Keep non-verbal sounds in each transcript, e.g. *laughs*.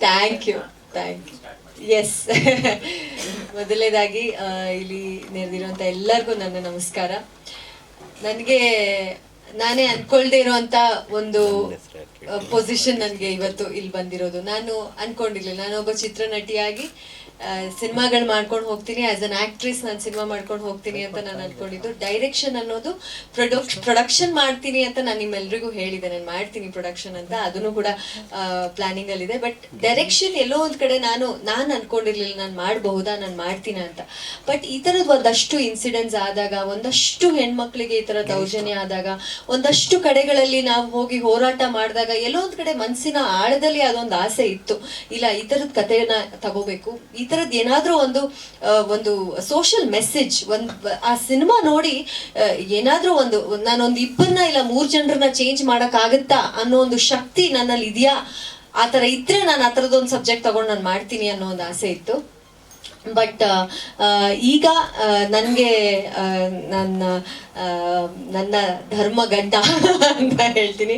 Thank you thank you yes ಮೊದಲನೇದಾಗಿ ಇಲ್ಲಿ ನೆರೆದಿರುವಂಥ ಎಲ್ಲರಿಗೂ ನನ್ನ ನಮಸ್ಕಾರ. ನನಗೆ ನಾನೇ ಅಂದ್ಕೊಳ್ದೇ ಇರುವಂಥ ಒಂದು ಪೊಸಿಷನ್ ನನಗೆ ಇವತ್ತು ಇಲ್ಲಿ ಬಂದಿರೋದು. ನಾನು ಅನ್ಕೊಂಡಿರ್ಲಿಲ್ಲ. ನಾನು ಒಬ್ಬ ಚಿತ್ರನಟಿಯಾಗಿ ಸಿನಿಮಾಗಳು ಮಾಡ್ಕೊಂಡು ಹೋಗ್ತೀನಿ. ಆಸ್ ಅನ್ ಆಕ್ಟ್ರೆಸ್ ನಾನು ಸಿನಿಮಾ ಮಾಡ್ಕೊಂಡು ಹೋಗ್ತೀನಿ ಅಂತ ನಾನು ಅನ್ಕೊಂಡಿದ್ದು. ಡೈರೆಕ್ಷನ್ ಅನ್ನೋದು ಪ್ರೊಡಕ್ ಪ್ರೊಡಕ್ಷನ್ ಮಾಡ್ತೀನಿ ಅಂತ ನಾನು ನಿಮ್ಮೆಲ್ರಿಗೂ ಹೇಳಿದೆ. ನಾನು ಮಾಡ್ತೀನಿ ಪ್ರೊಡಕ್ಷನ್ ಅಂತ. ಅದನ್ನು ಕೂಡ ಪ್ಲಾನಿಂಗ್ ಅಲ್ಲಿದೆ. ಬಟ್ ಡೈರೆಕ್ಷನ್ ಎಲ್ಲೋ ಒಂದ್ ಕಡೆ ನಾನು ನಾನು ಅನ್ಕೊಂಡಿರ್ಲಿಲ್ಲ. ನಾನು ಮಾಡಬಹುದಾ? ನಾನು ಮಾಡ್ತೀನಿ ಅಂತ. ಬಟ್ ಈ ತರದ್ ಒಂದಷ್ಟು ಇನ್ಸಿಡೆಂಟ್ಸ್ ಆದಾಗ, ಒಂದಷ್ಟು ಹೆಣ್ಮಕ್ಳಿಗೆ ಈ ತರ ದೌರ್ಜನ್ಯ ಆದಾಗ, ಒಂದಷ್ಟು ಕಡೆಗಳಲ್ಲಿ ನಾವು ಹೋಗಿ ಹೋರಾಟ ಮಾಡಿದಾಗ ಎಲ್ಲೋ ಒಂದ್ ಕಡೆ ಮನಸ್ಸಿನ ಆಳದಲ್ಲಿ ಅದೊಂದು ಆಸೆ ಇತ್ತು. ಇಲ್ಲ, ಈ ತರದ್ ಕಥೆಯನ್ನ ತಗೋಬೇಕು. ಈ ತರದ್ ಏನಾದ್ರೂ ಒಂದು ಒಂದು ಸೋಷಿಯಲ್ ಮೆಸೇಜ್ ಒಂದ್, ಆ ಸಿನಿಮಾ ನೋಡಿ ಏನಾದ್ರೂ ಒಂದು, ನಾನೊಂದು ಇಬ್ಬರನ್ನ ಇಲ್ಲ ಮೂರ್ ಜನರನ್ನ ಚೇಂಜ್ ಮಾಡಕ್ ಆಗುತ್ತಾ ಅನ್ನೋ ಒಂದು ಶಕ್ತಿ ನನ್ನಲ್ಲಿ ಇದೆಯಾ? ಆ ತರ ಇದ್ರೆ ನಾನು ಆ ಥರದೊಂದು ಸಬ್ಜೆಕ್ಟ್ ತಗೊಂಡು ನಾನು ಮಾಡ್ತೀನಿ ಅನ್ನೋ ಒಂದು ಆಸೆ ಇತ್ತು. ಬಟ್ ಈಗ ನನಗೆ ನನ್ನ ನನ್ನ ಧರ್ಮ ಗಂಡ ಅಂತ ಹೇಳ್ತೀನಿ.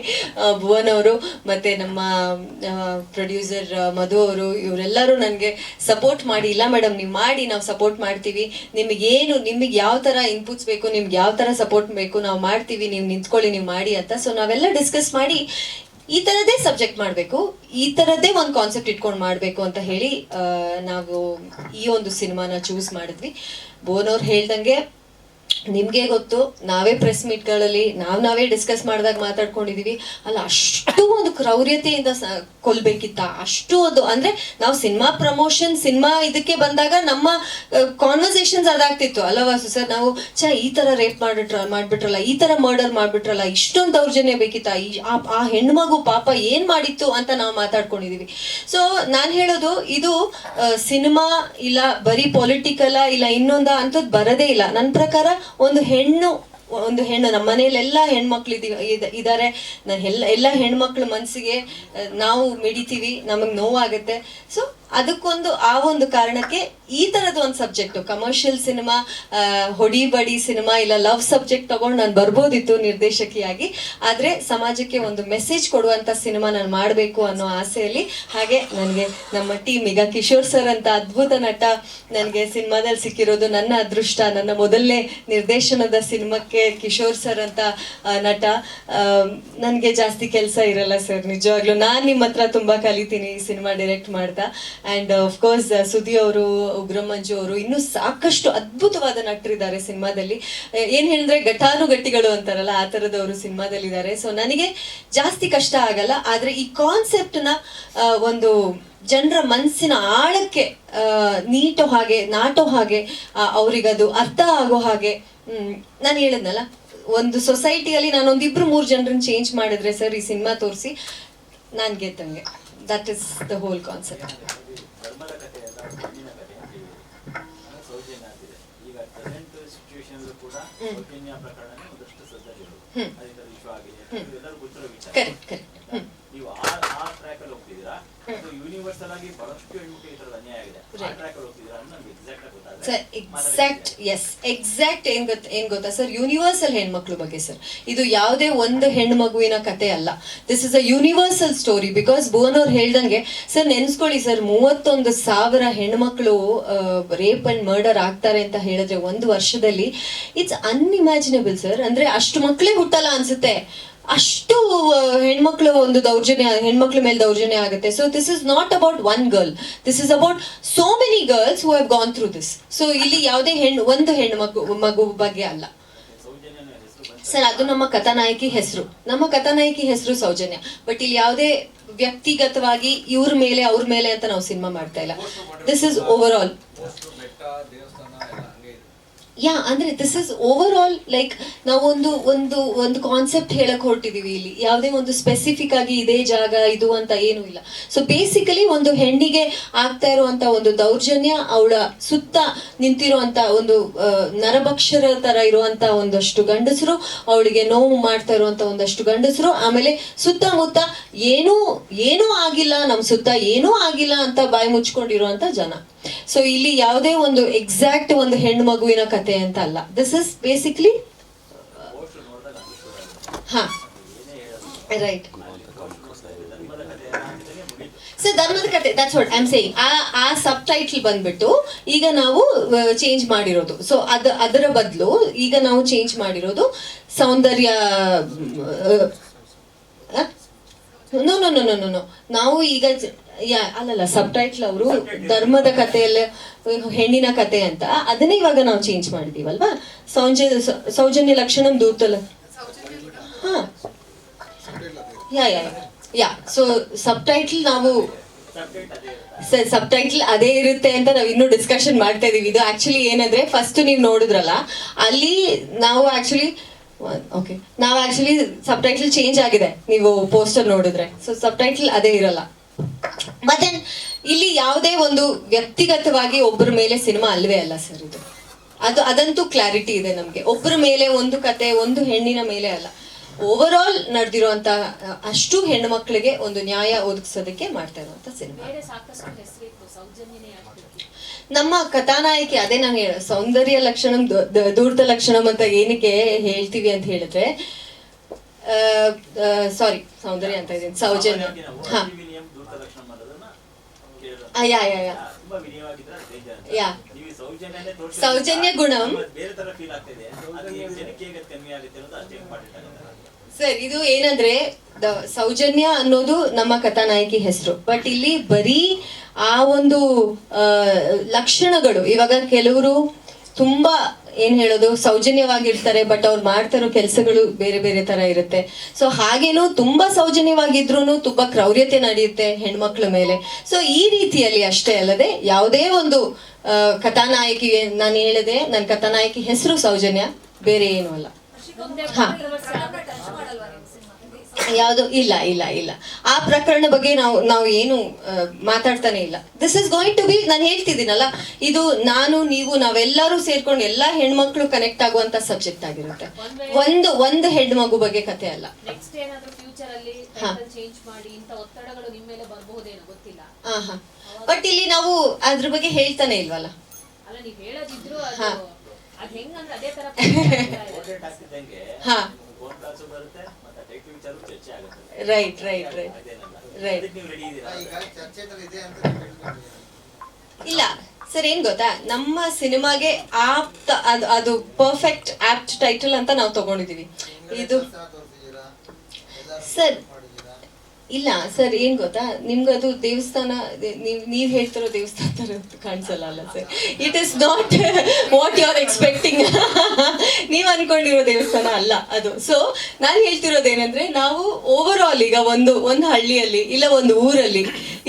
ಭುವನ್ ಅವರು ಮತ್ತೆ ನಮ್ಮ ಪ್ರೊಡ್ಯೂಸರ್ ಮಧು ಅವರು, ಇವರೆಲ್ಲರೂ ನನಗೆ ಸಪೋರ್ಟ್ ಮಾಡಿ, ಇಲ್ಲ ಮೇಡಮ್ ನೀವು ಮಾಡಿ, ನಾವು ಸಪೋರ್ಟ್ ಮಾಡ್ತೀವಿ. ನಿಮಗೇನು ನಿಮಗೆ ಯಾವ ಥರ ಇನ್ಪುಟ್ಸ್ ಬೇಕು, ನಿಮ್ಗೆ ಯಾವ ಥರ ಸಪೋರ್ಟ್ ಬೇಕು, ನಾವು ಮಾಡ್ತೀವಿ, ನೀವು ನಿಂತ್ಕೊಳ್ಳಿ, ನೀವು ಮಾಡಿ ಅಂತ. ಸೊ ನಾವೆಲ್ಲ ಡಿಸ್ಕಸ್ ಮಾಡಿ ಈ ತರದೇ ಸಬ್ಜೆಕ್ಟ್ ಮಾಡಬೇಕು, ಈ ತರದೇ ಒಂದು ಕಾನ್ಸೆಪ್ಟ್ ಇಟ್ಕೊಂಡು ಮಾಡಬೇಕು ಅಂತ ಹೇಳಿ ನಾವು ಈ ಒಂದು ಸಿನಿಮಾನ ಚೂಸ್ ಮಾಡಿದ್ವಿ. ಬೋನ್ ಅವ್ರು ಹೇಳ್ದಂಗೆ ನಿಮ್ಗೆ ಗೊತ್ತು, ನಾವೇ ಪ್ರೆಸ್ ಮೀಟ್ಗಳಲ್ಲಿ ನಾವು ನಾವೇ ಡಿಸ್ಕಸ್ ಮಾಡಿದಾಗ ಮಾತಾಡ್ಕೊಂಡಿದೀವಿ. ಅಲ್ಲ, ಅಷ್ಟು ಒಂದು ಕ್ರೌರ್ಯತೆಯಿಂದ ಕೊಲ್ಬೇಕಿತ್ತ? ಅಷ್ಟು ಅದು ಅಂದ್ರೆ ನಾವು ಸಿನಿಮಾ ಪ್ರಮೋಷನ್ ಸಿನಿಮಾ ಇದಕ್ಕೆ ಬಂದಾಗ ನಮ್ಮ ಕಾನ್ವರ್ಸೇಷನ್ಸ್ ಅದಾಗ್ತಿತ್ತು. ಅಲ್ಲವಾ ಸರ್, ನಾವು ಚ ಈ ತರ ರೇಪ್ ಮಾಡಿಟ್ರ ಮಾಡ್ಬಿಟ್ರಲ್ಲ, ಈ ತರ ಮರ್ಡರ್ ಮಾಡ್ಬಿಟ್ರಲ್ಲ, ಇಷ್ಟೊಂದು ದೌರ್ಜನ್ಯ ಬೇಕಿತ್ತ? ಈ, ಆ- ಆ ಹೆಣ್ಮಗು ಪಾಪ ಏನ್ ಮಾಡಿತ್ತು ಅಂತ ನಾವು ಮಾತಾಡ್ಕೊಂಡಿದೀವಿ. ಸೊ ನಾನ್ ಹೇಳೋದು, ಇದು ಸಿನಿಮಾ ಇಲ್ಲ, ಬರೀ ಪೊಲಿಟಿಕಲ ಇಲ್ಲ, ಇನ್ನೊಂದ ಅಂತದ್ ಬರದೇ ಇಲ್ಲ. ನನ್ನ ಪ್ರಕಾರ ಒಂದು ಹೆಣ್ಣು ಒಂದು ಹೆಣ್ಣು, ನಮ್ಮ ಮನೆಯಲ್ಲೆಲ್ಲ ಹೆಣ್ಮಕ್ಳು ಇದ್ದಾರೆ ನಾನು ಎಲ್ಲ ಎಲ್ಲ ಹೆಣ್ಮಕ್ಳ ಮನಸ್ಸಿಗೆ ನಾವು ಮಿಡಿತೀವಿ, ನಮಗೆ ನೋವಾಗುತ್ತೆ. ಸೊ ಅದಕ್ಕೊಂದು ಆ ಒಂದು ಕಾರಣಕ್ಕೆ ಈ ತರದ ಒಂದು ಸಬ್ಜೆಕ್ಟ್ ಕಮರ್ಷಿಯಲ್ ಸಿನಿಮಾ ಹೊಡಿ ಬಡಿ ಸಿನಿಮಾ ಇಲ್ಲ ಲವ್ ಸಬ್ಜೆಕ್ಟ್ ತಗೊಂಡು ನಾನು ಬರ್ಬೋದಿತ್ತು ನಿರ್ದೇಶಕಿಯಾಗಿ. ಆದ್ರೆ ಸಮಾಜಕ್ಕೆ ಒಂದು ಮೆಸೇಜ್ ಕೊಡುವಂತ ಸಿನಿಮಾ ನಾನು ಮಾಡಬೇಕು ಅನ್ನೋ ಆಸೆಯಲ್ಲಿ, ಹಾಗೆ ನನಗೆ ನಮ್ಮ ಟೀಮ್ ಈಗ ಕಿಶೋರ್ ಸರ್ ಅಂತ ಅದ್ಭುತ ನಟ ನನಗೆ ಸಿನಿಮಾದಲ್ಲಿ ಸಿಕ್ಕಿರೋದು ನನ್ನ ಅದೃಷ್ಟ, ನನ್ನ ಮೊದಲನೇ ನಿರ್ದೇಶನದ ಸಿನಿಮಾಕ್ಕೆ ಕಿಶೋರ್ ಸರ್ ಅಂತ ನಟ. ನನಗೆ ಜಾಸ್ತಿ ಕೆಲಸ ಇರಲ್ಲ ಸರ್ ನಿಜವಾಗ್ಲೂ ನಾನು ನಿಮ್ಮ ಹತ್ರ ತುಂಬಾ ಕಲಿತೀನಿ ಈ ಸಿನಿಮಾ ಡೈರೆಕ್ಟ್ ಮಾಡ್ತಾ. ಅಂಡ್ ಕೋರ್ಸ್ ಸುದಿ ಅವರು ಉಗ್ರಮಂಜು ಅವರು ಇನ್ನೂ ಸಾಕಷ್ಟು ಅದ್ಭುತವಾದ ನಟರಿದ್ದಾರೆ ಸಿನಿಮಾದಲ್ಲಿ. ಏನು ಹೇಳಿದ್ರೆ ಘಟಾನುಘಟಿಗಳು ಅಂತಾರಲ್ಲ ಆ ತರದವರು ಸಿನಿಮಾದಲ್ಲಿದ್ದಾರೆ. ಸೊ ನನಗೆ ಜಾಸ್ತಿ ಕಷ್ಟ ಆಗಲ್ಲ. ಆದರೆ ಈ ಕಾನ್ಸೆಪ್ಟ್ನ ಆ, ಒಂದು ಜನರ ಮನಸ್ಸಿನ ಆಳಕ್ಕೆ ನೀಟೋ ಹಾಗೆ ನಾಟೋ ಹಾಗೆ ಅವರಿಗದು ಅರ್ಥ ಆಗೋ ಹಾಗೆ ನಾನು ಹೇಳಿದ್ನಲ್ಲ ಒಂದು ಸೊಸೈಟಿಯಲ್ಲಿ ನಾನು ಒಂದಿಬ್ರು ಮೂರು ಜನರನ್ನ ಚೇಂಜ್ ಮಾಡಿದ್ರೆ ಸರ್ ಈ ಸಿನಿಮಾ ತೋರಿಸಿ ನಾನು ಗೆದ್ದಂಗೆ. That is the whole concept ಧರ್ಮದ ಕಥೆ ಅಲ್ಲ ಹೆಣ್ಣಿನ ಕಥೆ ಅಂತ ಹೇಳಿ ಸೌಜನ್ಯ ಆಗ್ತಿದೆ ಈಗ ಪ್ರೆಸೆಂಟ್ ಸಿಚುವೇಶನ್ ಕೂಡ ಪ್ರಕರಣ ಒಂದಷ್ಟು ಸಜ್ಜಾಗಿರೋದು ಅದರಿಂದ ವಿಶ್ವ ಆಗಿದೆ ಎಲ್ಲರೂ ಗೊತ್ತಿರೋ ವಿಚಾರ ನೀವು ಆ ಆ ಟ್ರ್ಯಾಕ್ ಅಲ್ಲಿ ಹೋಗ್ತಿದ್ದೀರಾ? ಯೂನಿವರ್ಸಲ್ ಆಗಿ ಬಹಳಷ್ಟು ಹೆಣ್ಮಕ್ಳು ಈ ತರದ ಅನ್ಯಾಯ ಆಗಿದೆ. ಆ ಟ್ರ್ಯಾಕ್ ಅಲ್ಲಿ ಹೋಗ್ತಿದ್ದೀರಾ ಅಂತ ನಮ್ಗೆ ಎಕ್ಸಾಕ್ಟ್ ಆಗಿ ಸರ್ ಎಕ್ಸಾಕ್ಟ್ ಎಸ್ ಎಕ್ಸಾಕ್ಟ್ ಏನ್ ಗೊತ್ತ ಏನ್ ಗೊತ್ತಾ ಸರ್? ಯೂನಿವರ್ಸಲ್ ಹೆಣ್ಮಕ್ಳು ಬಗ್ಗೆ ಸರ್. ಇದು ಯಾವುದೇ ಒಂದು ಹೆಣ್ಣು ಮಗುವಿನ ಕತೆ ಅಲ್ಲ. This is a universal story because Bhuvan ಅವ್ರು ಹೇಳ್ದಂಗೆ ಸರ್ ನೆನ್ಸ್ಕೊಳ್ಳಿ ಸರ್ ಮೂವತ್ತೊಂದು ಸಾವಿರ ಹೆಣ್ಮಕ್ಳು ರೇಪ್ ಅಂಡ್ ಮರ್ಡರ್ ಆಗ್ತಾರೆ ಅಂತ ಹೇಳಿದ್ರೆ ಒಂದು ವರ್ಷದಲ್ಲಿ ಇಟ್ಸ್ ಅನ್ಇಮ್ಯಾಜಿನಬಲ್ ಸರ್ ಅಂದ್ರೆ ಅಷ್ಟು ಮಕ್ಕಳೇ ಹುಟ್ಟಲ್ಲ ಅನ್ಸುತ್ತೆ. ಅಷ್ಟು ಹೆಣ್ಮಕ್ಳ ಒಂದು ದೌರ್ಜನ್ಯ, ಹೆಣ್ಮಕ್ಳ ಮೇಲೆ ದೌರ್ಜನ್ಯ ಆಗುತ್ತೆ. So this is not about one girl this is about so many girls who have gone through this so ಇಲ್ಲಿ ಯಾವುದೇ ಹೆಣ್ಣು ಒಂದು ಹೆಣ್ಣು ಮಗು ಮಗು ಬಗ್ಗೆ ಅಲ್ಲ. ಸರ್, ಅದು ನಮ್ಮ ಕಥಾನಾಯಕಿ ಹೆಸರು. ನಮ್ಮ ಕಥಾನಾಯಕಿ ಹೆಸರು ಸೌಜನ್ಯ. ಬಟ್ ಇಲ್ಲಿ ಯಾವುದೇ ವ್ಯಕ್ತಿಗತವಾಗಿ ಇವ್ರ ಮೇಲೆ, ಅವ್ರ ಮೇಲೆ ಅಂತ ನಾವು ಸಿನಿಮಾ ಮಾಡ್ತಾ ಇಲ್ಲ. ದಿಸ್ ಇಸ್ ಓವರ್ ಆಲ್ ಬೆಟ್ಟ ದೇವಸ್ಥಾನ ಎಲ್ಲ ಹಂಗೆ ಇದೆ ಯಾ ಅಂದ್ರೆ this is over all like ನಾವೊಂದು ಒಂದು ಒಂದು ಕಾನ್ಸೆಪ್ಟ್ ಹೇಳಕ್ ಹೊರಟಿದೀವಿ ಇಲ್ಲಿ. ಯಾವುದೇ ಒಂದು ಸ್ಪೆಸಿಫಿಕ್ ಆಗಿ ಇದೇ ಜಾಗ, ಇದು ಅಂತ ಏನು ಇಲ್ಲ. ಸೊ ಬೇಸಿಕಲಿ ಒಂದು ಹೆಣ್ಣಿಗೆ ಆಗ್ತಾ ಇರುವಂತ ಒಂದು ದೌರ್ಜನ್ಯ, ಅವಳ ಸುತ್ತ ನಿಂತಿರುವಂತ ಒಂದು ನರಭಕ್ಷರ ತರ ಇರುವಂತ ಒಂದಷ್ಟು ಗಂಡಸರು, ಅವಳಿಗೆ ನೋವು ಮಾಡ್ತಾ ಇರುವಂತ ಒಂದಷ್ಟು ಗಂಡಸರು, ಆಮೇಲೆ ಸುತ್ತಮುತ್ತ ಏನೂ ಏನೂ ಆಗಿಲ್ಲ ನಮ್ಮ ಸುತ್ತ ಏನೂ ಆಗಿಲ್ಲ ಅಂತ ಬಾಯಿ ಮುಚ್ಕೊಂಡಿರುವಂತ ಜನ. ಸೊ ಇಲ್ಲಿ ಯಾವುದೇ ಒಂದು ಎಕ್ಸಾಕ್ಟ್ ಒಂದು ಹೆಣ್ಣು ಮಗುವಿನ ಕತೆ ಅಂತ ಅಲ್ಲ. ದಿಸ್ ಇಸ್ ಬೇಸಿಕ್ಲಿ ಹಾ ರೈಟ್ ಸೊ ಧರ್ಮದ ಕತೆ ದಟ್ಸ್ ವಾಟ್ ಆಮ್ ಸೇಯಿಂಗ್ ಆ ಆ ಸಬ್ ಟೈಟ್ಲ್ ಬಂದ್ಬಿಟ್ಟು ಈಗ ನಾವು ಚೇಂಜ್ ಮಾಡಿರೋದು. ಸೊ ಅದ, ಅದರ ಬದಲು ಈಗ ನಾವು ಚೇಂಜ್ ಮಾಡಿರೋದು Soundarya no no no no no ನಾವು ಈಗ ಯಾ, ಅಲ್ಲಲ್ಲ ಸಬ್ ಟೈಟ್ಲ್ ಅವರು ಧರ್ಮದ ಕಥೆಯಲ್ಲಿ, ಹೆಣ್ಣಿನ ಕತೆ ಅಂತ, ಅದನ್ನೇ ಇವಾಗ ನಾವು ಚೇಂಜ್ ಮಾಡಿದೀವಲ್ವಾ? ಸೌಜನ್ಯ ಸೌಜನ್ಯ ಲಕ್ಷಣ ದೂತಲ ಹಾ. Yeah yeah yeah. So subtitle ನಾವು ಸಬ್ ಟೈಟ್ಲ್ ಅದೇ ಇರುತ್ತೆ ಅಂತ ನಾವು ಇನ್ನೂ ಡಿಸ್ಕಷನ್ ಮಾಡ್ತಾ ಇದೀವಿ. ಇದು ಆಕ್ಚುಲಿ ಏನಂದ್ರೆ ಫಸ್ಟ್ ನೀವು ನೋಡಿದ್ರಲ್ಲ, ಅಲ್ಲಿ ನಾವು ಆಕ್ಚುಲಿ ಓಕೆ ನಾವು ಆಕ್ಚುಲಿ ಸಬ್ ಟೈಟ್ಲ್ ಚೇಂಜ್ ಆಗಿದೆ. ನೀವು ಪೋಸ್ಟರ್ ನೋಡಿದ್ರೆ. ಸೊ ಸಬ್ ಟೈಟ್ಲ್ ಅದೇ ಇರಲ್ಲ. ಮತ್ತೆ ಇಲ್ಲಿ ಯಾವುದೇ ಒಂದು ವ್ಯಕ್ತಿಗತವಾಗಿ ಒಬ್ಬರ ಮೇಲೆ ಸಿನಿಮಾ ಅಲ್ವೇ ಅಲ್ಲ ಸರ್ ಇದು. ಅದು ಅದಂತೂ ಕ್ಲಾರಿಟಿ ಇದೆ ನಮಗೆ. ಒಬ್ಬರ ಮೇಲೆ ಒಂದು ಕತೆ ಒಂದು ಹೆಣ್ಣಿನ ಮೇಲೆ ಅಲ್ಲ. ಓವರ್ ಆಲ್ ನಡೆದಿರುವಂತ ಅಷ್ಟು ಹೆಣ್ಣು ಮಕ್ಕಳಿಗೆ ಒಂದು ನ್ಯಾಯ ಒದಗಿಸೋದಕ್ಕೆ ಮಾಡ್ತಾ ಇರುವಂತ ಸಿನಿಮಾ. ನಮ್ಮ ಕಥಾನಾಯಕಿ ಅದೇ ನಾನು ಹೇಳ ಸೌಂದರ್ಯ ಲಕ್ಷಣಂ ದೂರ್ತ ಲಕ್ಷಣಂ ಅಂತ ಏನಕ್ಕೆ ಹೇಳ್ತೀವಿ ಅಂತ ಹೇಳಿದ್ರೆ ಸಾರಿ ಸೌಂದರ್ಯ ಅಂತ ಇದ್ದೀನಿ. ಸೌಜನ್ಯ. ಹಾ. ಯಾ, ಯಾ, ಸೌಜನ್ಯ ಗುಣಂ. ಸರ್ ಇದು ಏನಂದ್ರೆ ದ ಸೌಜನ್ಯ ಅನ್ನೋದು ನಮ್ಮ ಕಥಾನಾಯಕಿ ಹೆಸರು. ಬಟ್ ಇಲ್ಲಿ ಬರೀ ಆ ಒಂದು ಲಕ್ಷಣಗಳು ಇವಾಗ ಕೆಲವರು ತುಂಬಾ ಏನ್ ಹೇಳೋದು? ಸೌಜನ್ಯವಾಗಿರ್ತಾರೆ ಬಟ್ ಅವ್ರು ಮಾಡ್ತಾರೋ ಕೆಲಸಗಳು ಬೇರೆ ಬೇರೆ ತರ ಇರುತ್ತೆ. ಸೊ ಹಾಗೇನು ತುಂಬಾ ಸೌಜನ್ಯವಾಗಿದ್ರು ತುಂಬಾ ಕ್ರೌರ್ಯತೆ ನಡೆಯುತ್ತೆ ಹೆಣ್ಮಕ್ಳ ಮೇಲೆ. ಸೊ ಈ ರೀತಿಯಲ್ಲಿ ಅಷ್ಟೇ ಅಲ್ಲದೆ ಯಾವುದೇ ಒಂದು ಕಥಾನಾಯಕಿ ನಾನು ಹೇಳಿದೆ ನನ್ನ ಕಥಾನಾಯಕಿ ಹೆಸರು ಸೌಜನ್ಯ ಬೇರೆ ಏನು ಅಲ್ಲ. ಹಾ. ಯಾವುದು ಇಲ್ಲ ಇಲ್ಲ ಇಲ್ಲ. ಆ ಪ್ರಕರಣ ಬಗ್ಗೆ ನಾವು ನಾವು ಏನು ಮಾತಾಡ್ತಾನೆ ಇಲ್ಲ. This is going to be ನಾನು ಹೇಳ್ತಿದ್ದೀನಲ್ಲ ಇದು ನಾನು ನೀವು ನಾವೆಲ್ಲರೂ ಸೇರ್ಕೊಂಡು ಎಲ್ಲಾ ಹೆಣ್ಮಕ್ಳು ಕನೆಕ್ಟ್ ಆಗುವಂತ ಸಬ್ಜೆಕ್ಟ್ ಆಗಿರುತ್ತೆ. ಒಂದು ಒಂದು ಹೆಣ್ಮಗು ಬಗ್ಗೆ ಕತೆ ಅಲ್ಲ. ನೆಕ್ಸ್ಟ್ ಏನಾದ್ರೂ ಫ್ಯೂಚರ್ ಅಲ್ಲಿ ಹಾ. ಚೇಂಜ್ ಮಾಡಿ ಇಂತ ಒತ್ತಡಗಳು ನಿಮ್ಮ ಮೇಲೆ ಬರಬಹುದೇನೋ ಗೊತ್ತಿಲ್ಲ. ಆಹಾ ಬಟ್ ಇಲ್ಲಿ ನಾವು ಅದ್ರ ಬಗ್ಗೆ ಹೇಳ್ತಾನೆ ಇಲ್ವಲ್ಲ? ಅಲ್ಲ ನೀವ್ ಹೇಳೋದಿದ್ರು ಹಾ. *laughs* ರೈಟ್ ರೈಟ್ ರೈಟ್ ನೀವು ಇಲ್ಲ. ಸರ್ ಏನ್ ಗೊತ್ತಾ? ನಮ್ಮ ಸಿನಿಮಾಗೆ ಆಪ್ತ ಅದು ಅದು ಪರ್ಫೆಕ್ಟ್ ಆಪ್ಟ್ ಟೈಟಲ್ ಅಂತ ನಾವು ತಗೊಂಡಿದೀವಿ. ಇದು ಸರ್? ಇಲ್ಲ ಸರ್ ಏನ್ ಗೊತ್ತಾ? ನಿಮ್ಗದು ದೇವಸ್ಥಾನ ನೀವ್ ನೀವ್ ಹೇಳ್ತಿರೋ ದೇವಸ್ಥಾನ ತರ ಕಾಣಿಸಲ್ಲ ಅಲ್ಲ sir it is not what you are expecting ನೀವ್ ಅನ್ಕೊಂಡಿರೋ ದೇವಸ್ಥಾನ ಅಲ್ಲ ಅದು. ಸೊ ನಾನು ಹೇಳ್ತಿರೋದೇನಂದ್ರೆ, ನಾವು ಓವರ್ ಆಲ್ ಈಗ ಒಂದು ಒಂದು ಹಳ್ಳಿಯಲ್ಲಿ ಇಲ್ಲ ಒಂದು ಊರಲ್ಲಿ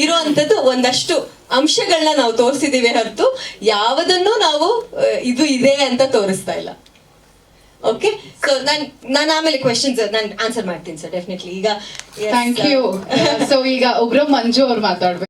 ಇರುವಂತದ್ದು ಒಂದಷ್ಟು ಅಂಶಗಳನ್ನ ನಾವು ತೋರಿಸಿದೀವಿ ಹೊರತು, ಯಾವುದನ್ನು ನಾವು ಇದು ಇದೆ ಅಂತ ತೋರಿಸ್ತಾ ಇಲ್ಲ. ಓಕೆ ಸೊ ನಾನು ನಾನು ಆಮೇಲೆ ಕ್ವೆಶನ್ಸ್ ನಾನು ಆನ್ಸರ್ ಮಾಡ್ತೀನಿ ಸರ್ ಡೆಫಿನೆಟ್ಲಿ ಈಗ ಥ್ಯಾಂಕ್ ಯು ಸೊ ಈಗ ಒಬ್ರು ಮಂಜು ಅವ್ರು ಮಾತಾಡ್ಬೇಕು.